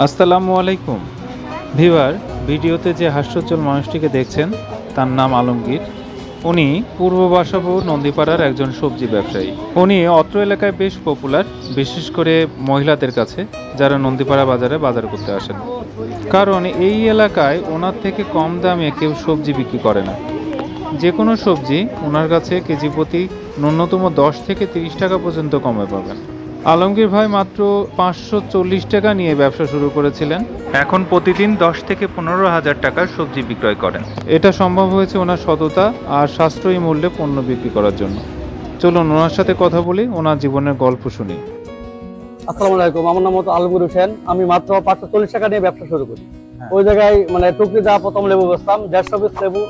আসসালামু আলাইকুম। ভিভার ভিডিওতে যে হাস্যোজ্জ্বল মানুষটিকে দেখছেন, তার নাম আলমগীর। উনি পূর্ব বাসাবো নন্দীপাড়ার একজন সবজি ব্যবসায়ী। উনি অত্র এলাকায় বেশ পপুলার বিশেষ করে মহিলাদের কাছে, যারা নন্দীপাড়া বাজারে বাজার করতে আসেন। কারণ এই এলাকায় ওনার থেকে কম দামে কেউ সবজি বিক্রি করে না। যে কোনো সবজি ওনার কাছে কেজি প্রতি ন্যূনতম দশ থেকে তিরিশ টাকা পর্যন্ত কমে পাবেন। আলমগীর ভাই মাত্র পাঁচশো চল্লিশ টাকা নিয়ে ব্যবসা শুরু করেছিলেন। এখন প্রতিদিন দশ থেকে পনেরো হাজার টাকার সবজি বিক্রয় করেন। এটা সম্ভব হয়েছে ওনার সততা আর সাশ্রয়ী মূল্যে পণ্য বিক্রি করার জন্য। চলুন ওনার সাথে কথা বলি ওনার জীবনের গল্প শুনি। আসসালামু আলাইকুম আমার নাম আলমগীর হোসেন। আমি মাত্র পাঁচশো চল্লিশ টাকা নিয়ে ব্যবসা শুরু করি। হ্যাঁ। ওই জায়গায় মানে টুকরি যা প্রথম লেবু বেচতাম দেড়শো পিস লেবু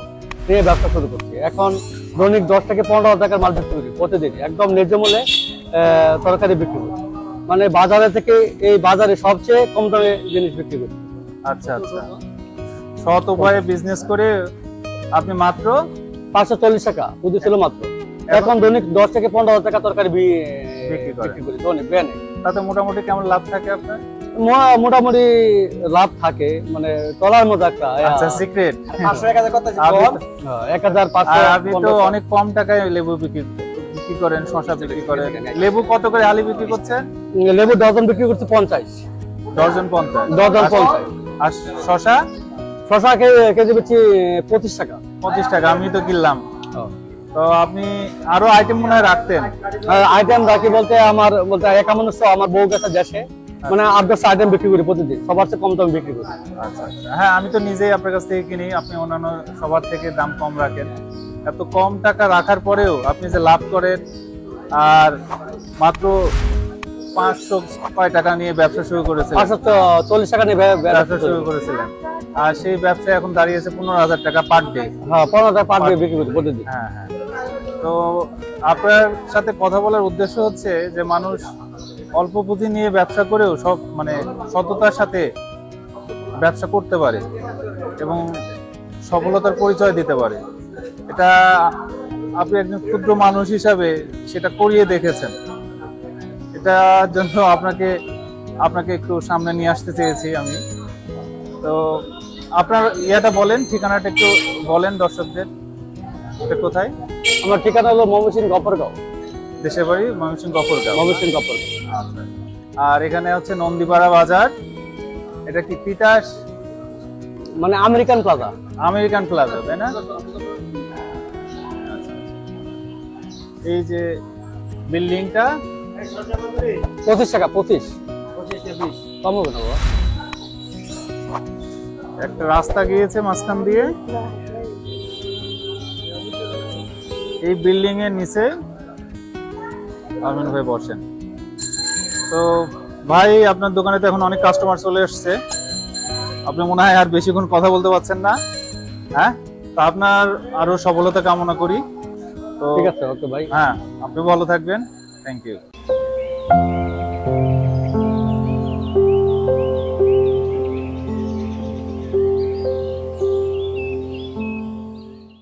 নিয়ে ব্যবসা শুরু করছি। এখন দৈনিক দশ থেকে পনেরো হাজার টাকার মাল বিক্রি করি প্রতিদিন একদম ন্যায্য মূল্যে তরকারি বিক্রি করি মানে বাজারে থেকে এই বাজারে সবচেয়ে কম দামে জিনিস বিক্রি করি আচ্ছা আচ্ছা। সৎ উপায়ে বিজনেস করে আপনি মাত্র পাঁচশো চল্লিশ টাকা পুঁজি ছিল মাত্র। এখন দৈনিক দশ থেকে পনেরো হাজার টাকা তরকারি বিক্রি করি। দৈনিক ব্যানে। তাতে মোটামুটি কেমন লাভ থাকে আপনার? মোটামুটি লাভ থাকে মানে তলার মতো একটা আচ্ছা সিক্রেট হাজার কত এক হাজার পাঁচশো আপনি তো অনেক কম টাকায় লেবু বিক্রি বিক্রি করেন শশা বিক্রি করেন। লেবু কত করে হালি বিক্রি করছেন লেবু ডজন বিক্রি করছে পঞ্চাশ। ডজন পঞ্চাশ। ডজন পঞ্চাশ। আর শশা শশা কে- কেজি বেচি পঁচিশ টাকা। পঁচিশ টাকা আমি তো কিনলাম। তো আপনি আরও আইটেম মনে হয় রাখতেন। আইটেম রাখি বলতে আমার বলতে একা মানুষ তো আমার বউ গেছে দেশে। মানে আট দশটা আইটেম বিক্রি করি প্রতিদিন। সবার চেয়ে কম দাম বিক্রি করি। আচ্ছা আচ্ছা। হ্যাঁ আমি তো নিজেই আপনার কাছ থেকে কিনি। আপনি অন্যান্য সবার থেকে দাম কম রাখেন। এত কম টাকা রাখার পরেও আপনি যে লাভ করেন আর মাত্র পাঁচশো কয় টাকা নিয়ে ব্যবসা শুরু করেছিলেন। পাঁচশো চল্লিশ টাকা নিয়ে ব্যবসা শুরু করেছিলেন। আর সেই ব্যবসা এখন দাঁড়িয়েছে পনেরো হাজার টাকা পার ডে হ্যাঁ পনেরো হাজার পার ডে বিক্রি করি প্রতিদিন। হ্যাঁ হ্যাঁ। তো আপনার সাথে কথা বলার উদ্দেশ্য হচ্ছে যে মানুষ অল্প পুঁজি নিয়ে ব্যবসা করেও সব মানে সততার সাথে ব্যবসা করতে পারে এবং সফলতার পরিচয় দিতে পারে। এটা আপনি একজন ক্ষুদ্র মানুষ হিসাবে সেটা করিয়ে দেখেছেন। এটার জন্য আপনাকে আপনাকে একটু সামনে নিয়ে আসতে চেয়েছি আমি। তো আপনার ইয়েটা বলেন ঠিকানাটা একটু বলেন দর্শকদের এটা কোথায়? আমার ঠিকানা হলো ময়মনসিংহ গফরগাঁও। দেশের বাড়ি ময়মনসিংহ গফরগাঁও। ময়মনসিংহ গফরগাঁও। আচ্ছা। আর এখানে হচ্ছে নন্দীপাড়া বাজার। এটা কি তিতাস? মানে আমেরিকান প্লাজা। আমেরিকান প্লাজা তাই না? এই যে বিল্ডিংটা পঁচিশ টাকা পঁচিশ। কম হবে না একটা রাস্তা গিয়েছে মাঝখান দিয়ে। এই বিল্ডিং এর নিচে আরমিন ভাই বসেন। তো ভাই আপনার দোকানে তো এখন অনেক কাস্টমার চলে এসছে। আপনি মনে হয় আর বেশিক্ষণ কথা বলতে পারছেন না। হ্যাঁ? তা আপনার আরও সফলতা কামনা করি। ঠিক আছে ওকে ভাই হ্যাঁ আপনি ভালো থাকবেন। Thank you